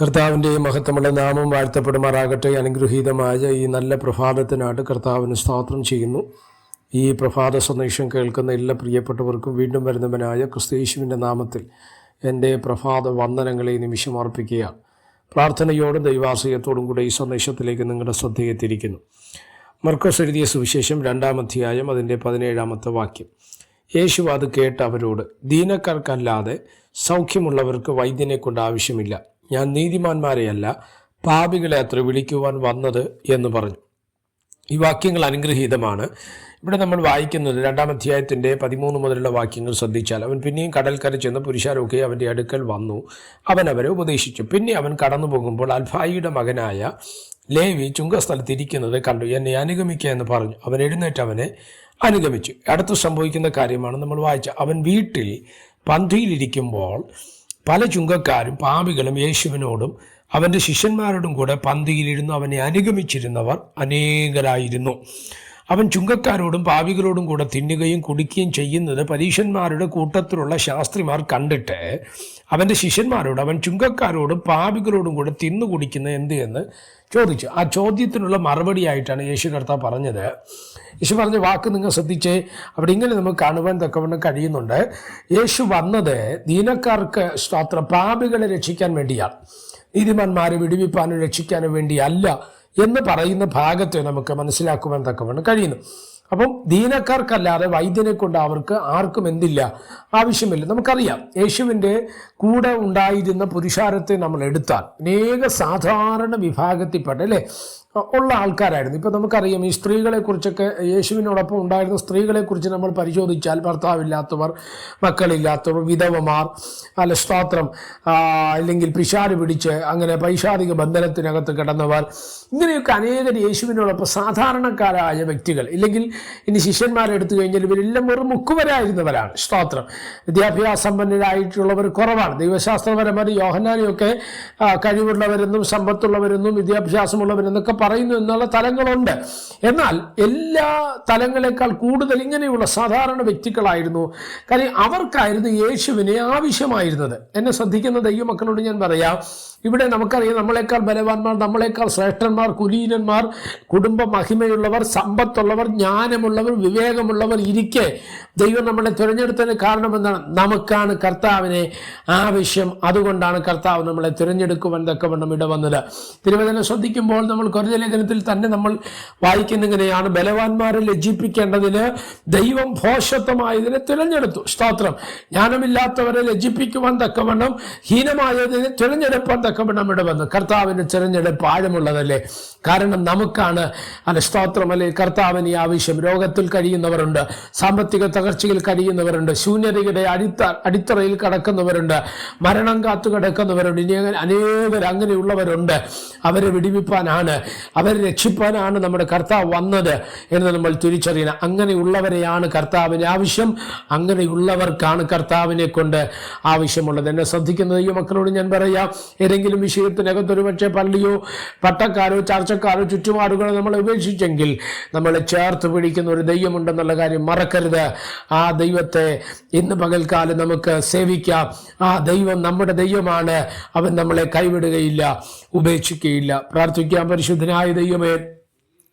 കർത്താവിന്റെ മഹത്വമുള്ള നാമം വാഴ്ത്തപ്പെടുമാറാകട്ടെ. അനുഗ്രഹീതമായ ഈ നല്ല പ്രഭാതത്തിനായിട്ട് കർത്താവിന് സ്തോത്രം ചെയ്യുന്നു. ഈ പ്രഭാത സന്ദേശം കേൾക്കുന്ന എല്ലാ പ്രിയപ്പെട്ടവർക്കും വീണ്ടും വരുന്നവനായ ക്രിസ്തീശുവിന്റെ നാമത്തിൽ എന്റെ പ്രഭാത വന്ദനങ്ങളെ നിമിഷം അർപ്പിക്കുകയാണ്. പ്രാർത്ഥനയോടും ദൈവാശ്രയത്തോടും കൂടെ ഈ സന്ദേശത്തിലേക്ക് നിങ്ങളുടെ ശ്രദ്ധയെത്തിയിരിക്കുന്നു മർക്കോസ് എഴുതിയ സുവിശേഷം രണ്ടാം അധ്യായം അതിന്റെ പതിനേഴാമത്തെ വാക്യം. യേശു അത് കേട്ട് അവരോട് ദീനക്കാർക്കല്ലാതെ സൗഖ്യമുള്ളവർക്ക് വൈദ്യനെ കൊണ്ട് ആവശ്യമില്ല. ഞാൻ നീതിമാന്മാരെയല്ല പാപികളെ അത്ര വിളിക്കുവാൻ വന്നത് എന്ന് പറഞ്ഞു. ഈ വാക്യങ്ങൾ അനുഗ്രഹീതമാണ്. ഇവിടെ നമ്മൾ വായിക്കുന്നത് രണ്ടാം അധ്യായത്തിന്റെ പതിമൂന്ന് മുതലുള്ള വാക്യങ്ങൾ ശ്രദ്ധിച്ചാൽ അവൻ പിന്നെയും കടൽക്കര ചെന്ന് പുരുഷാരൊക്കെ അവന്റെ അടുക്കൽ വന്നു. അവൻ അവരെ ഉപദേശിച്ചു. പിന്നെ അവൻ കടന്നു പോകുമ്പോൾ അൽഫായിയുടെ മകനായ ലേവി ചുങ്കസ്ഥലത്തിരിക്കുന്നത് കണ്ടു. എന്നെ അനുഗമിക്കുക എന്ന് പറഞ്ഞു. അവൻ എഴുന്നേറ്റ് അവനെ അനുഗമിച്ചു. അടുത്ത് സംഭവിക്കുന്ന കാര്യമാണ് നമ്മൾ വായിച്ച. അവൻ വീട്ടിൽ പന്തിയിലിരിക്കുമ്പോൾ പല ചുങ്കക്കാരും പാപികളും യേശുവിനോടും അവന്റെ ശിഷ്യന്മാരോടും കൂടെ പന്തിയിലിരുന്ന് അവനെ അനുഗമിച്ചിരുന്നവർ അനേകരായിരുന്നു. അവൻ ചുങ്കക്കാരോടും പാവികളോടും കൂടെ തിന്നുകയും കുടിക്കുകയും ചെയ്യുന്നത് പരീക്ഷന്മാരുടെ കൂട്ടത്തിലുള്ള ശാസ്ത്രിമാർ കണ്ടിട്ട് അവന്റെ ശിഷ്യന്മാരോട് അവൻ ചുങ്കക്കാരോടും പാവികളോടും കൂടെ തിന്നു കുടിക്കുന്നത് എന്ത് എന്ന് ചോദിച്ചു. ആ ചോദ്യത്തിനുള്ള മറുപടിയായിട്ടാണ് യേശു കർത്താവ് പറഞ്ഞത്. യേശു പറഞ്ഞ വാക്ക് നിങ്ങൾ ശ്രദ്ധിച്ചേ. അവിടെ ഇങ്ങനെ നമുക്ക് കാണുവാൻ തക്കവണ്ണം കഴിയുന്നുണ്ട്. യേശു വന്നത് ദീനക്കാർക്ക് സ്വാത്ര പാപികളെ രക്ഷിക്കാൻ വേണ്ടിയാണ്. നീതിമാന്മാരെ വിടുവിപ്പാനും രക്ഷിക്കാനും വേണ്ടിയല്ല. എന്ന് പറയുന്ന ഭാഗത്തെ നമുക്ക് മനസ്സിലാക്കുവാൻ തക്കവണ്ണം കഴിയുന്നു. അപ്പം ദീനക്കാർക്കല്ലാതെ വൈദ്യനെ കൊണ്ട് അവർക്ക് ആർക്കും എന്തില്ല ആവശ്യമില്ല. നമുക്കറിയാം യേശുവിന്റെ കൂടെ ഉണ്ടായിരുന്ന പുരുഷാരത്തെ നമ്മൾ എടുത്താൽ അനേക സാധാരണ വിഭാഗത്തിൽപ്പെട്ട അല്ലേ? ഉള്ള ആൾക്കാരായിരുന്നു. ഇപ്പം നമുക്കറിയാം ഈ സ്ത്രീകളെക്കുറിച്ചൊക്കെ യേശുവിനോടൊപ്പം ഉണ്ടായിരുന്ന സ്ത്രീകളെക്കുറിച്ച് നമ്മൾ പരിശോധിച്ചാൽ ഭർത്താവില്ലാത്തവർ മക്കളില്ലാത്തവർ വിധവമാർ അല്ല സ്തോത്രം അല്ലെങ്കിൽ പിഷാര് പിടിച്ച് അങ്ങനെ പൈശാചിക ബന്ധനത്തിനകത്ത് കിടന്നവർ ഇങ്ങനെയൊക്കെ അനേകർ യേശുവിനോടൊപ്പം സാധാരണക്കാരായ വ്യക്തികൾ. ഇല്ലെങ്കിൽ ഇനി ശിഷ്യന്മാരെ എടുത്തു കഴിഞ്ഞാൽ ഇവരെല്ലാം വെറും മുക്കുവരായിരുന്നവരാണ്. സ്തോത്രം. വിദ്യാഭ്യാസ സമ്പന്നരായിട്ടുള്ളവർ കുറവാണ് ദൈവശാസ്ത്രപരമായി യോഹനാനെയൊക്കെ കഴിവുള്ളവരെന്നും സമ്പത്തുള്ളവരെന്നും വിദ്യാഭ്യാസമുള്ളവരെന്നൊക്കെ പറയുന്നു എന്നുള്ള തലങ്ങളുണ്ട്. എന്നാൽ എല്ലാ തലങ്ങളെക്കാൾ കൂടുതൽ ഇങ്ങനെയുള്ള സാധാരണ വ്യക്തികളായിരുന്നു കാര്യം അവർക്കായിരുന്നു യേശുവിനെ ആവശ്യമായിരുന്നത്. എന്നെ ശ്രദ്ധിക്കുന്ന ദൈവമക്കളോട് ഞാൻ പറയാം ഇവിടെ നമുക്കറിയാം നമ്മളെക്കാൾ ബലവാന്മാർ നമ്മളെക്കാൾ ശ്രേഷ്ഠന്മാർ കുലീനന്മാർ കുടുംബ മഹിമയുള്ളവർ സമ്പത്തുള്ളവർ ജ്ഞാനമുള്ളവർ വിവേകമുള്ളവർ ഇരിക്കെ ദൈവം നമ്മളെ തിരഞ്ഞെടുത്തതിന് കാരണം എന്താണ് നമുക്കാണ് കർത്താവിനെ ആവശ്യം. അതുകൊണ്ടാണ് കർത്താവ് നമ്മളെ തിരഞ്ഞെടുക്കുവാൻ തക്കവണ്ണം ഇടവന്നത്. തിരുവചനം ശ്രദ്ധിക്കുമ്പോൾ നമ്മൾ കുറഞ്ഞ ലേഖനത്തിൽ തന്നെ നമ്മൾ വായിക്കുന്നിങ്ങനെയാണ് ബലവാന്മാരെ ലജ്ജിപ്പിക്കേണ്ടതിന് ദൈവം ഭോഷത്വമായതിനെ തിരഞ്ഞെടുത്തു. സ്തോത്രം. ജ്ഞാനമില്ലാത്തവരെ ലജ്ജിപ്പിക്കുവാൻ തക്കവണ്ണം ഹീനമായതിനെ തിരഞ്ഞെടുപ്പാൻ തക്കവണ്ണം ഇടവന്നു. കർത്താവിന് തിരഞ്ഞെടുപ്പ് ആഴമുള്ളതല്ലേ? കാരണം നമുക്കാണ് അല്ല സ്തോത്രം അല്ലെ? കർത്താവിന് ആവശ്യം. രോഗത്തിൽ കഴിയുന്നവരുണ്ട്. സാമ്പത്തിക തകർച്ചയിൽ കഴിയുന്നവരുണ്ട് ശൂന്യതയുടെ അടിത്ത അടിത്തറയിൽ കടക്കുന്നവരുണ്ട്. മരണം കാത്തു കിടക്കുന്നവരുണ്ട്. ഇനി അങ്ങനെ അനേകർ അങ്ങനെയുള്ളവരുണ്ട്. അവരെ വിടിവിപ്പാനാണ്. അവരെ രക്ഷിപ്പാനാണ് നമ്മുടെ കർത്താവ് വന്നത് എന്ന് നമ്മൾ തിരിച്ചറിയണം. അങ്ങനെയുള്ളവരെയാണ് കർത്താവിന് ആവശ്യം. അങ്ങനെയുള്ളവർക്കാണ് കർത്താവിനെ കൊണ്ട് ആവശ്യമുള്ളത്. എന്നെ ശ്രദ്ധിക്കുന്നത് ഈ മക്കളോട് ഞാൻ പറയാം. ഏതെങ്കിലും വിഷയത്തിനകത്ത് ഒരുപക്ഷെ പള്ളിയോ പട്ടക്കാരോ ചർച്ചക്കാരോ ചുറ്റുപാടുകളോ നമ്മൾ ഉപേക്ഷിച്ചെങ്കിൽ നമ്മളെ ചേർത്ത് പിടിക്കുന്ന ഒരു ദൈവമുണ്ടെന്നുള്ള കാര്യം മറക്കരുത്. ആ ദൈവത്തെ ഇന്ന് പകൽക്കാലം നമുക്ക് സേവിക്കാം. ആ ദൈവം നമ്മുടെ ദൈവമാണ്. അവൻ നമ്മളെ കൈവിടുകയില്ല ഉപേക്ഷിക്കുകയില്ല പ്രാർത്ഥിക്കാം പരിശുദ്ധനായ ദൈവമേ.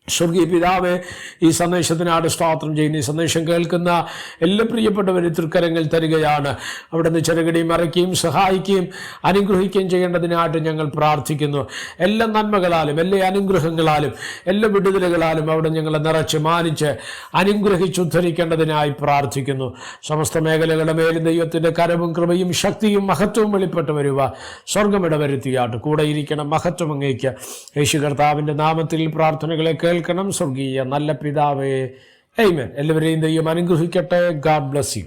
സ്വർഗീയ പിതാവെ ഈ സന്ദേശത്തിനാട് സ്തോത്രം ചെയ്യുന്ന. ഈ സന്ദേശം കേൾക്കുന്ന എല്ലാ പ്രിയപ്പെട്ടവരും തൃക്കരങ്ങൾ തരികയാണ്. അവിടെ നിന്ന് ചെറുകടിയും മറയ്ക്കുകയും സഹായിക്കുകയും അനുഗ്രഹിക്കുകയും ചെയ്യേണ്ടതിനായിട്ട് ഞങ്ങൾ പ്രാർത്ഥിക്കുന്നു. എല്ലാ നന്മകളാലും എല്ലാ അനുഗ്രഹങ്ങളാലും എല്ലാ വിടുതലുകളാലും അവിടെ ഞങ്ങളെ നിറച്ച് മാനിച്ച് അനുഗ്രഹിച്ച് ഉദ്ധരിക്കേണ്ടതിനായി പ്രാർത്ഥിക്കുന്നു. സമസ്ത മേഖലകളുടെ മേലും ദൈവത്തിന്റെ കരവും കൃപയും ശക്തിയും മഹത്വവും വെളിപ്പെട്ട് വരുക സ്വർഗമിടവരുത്തിയാട്ട് കൂടെ ഇരിക്കണം മഹത്വം അങ്ങേക്ക്. യേശു കർത്താവിന്റെ നാമത്തിൽ പ്രാർത്ഥനകളെ കേൾക്കണം. സ്വർഗീയ നല്ല പിതാവേ. എയ്മേൻ എല്ലാവരെയും ദൈവം അനുഗ്രഹിക്കട്ടെ. God bless you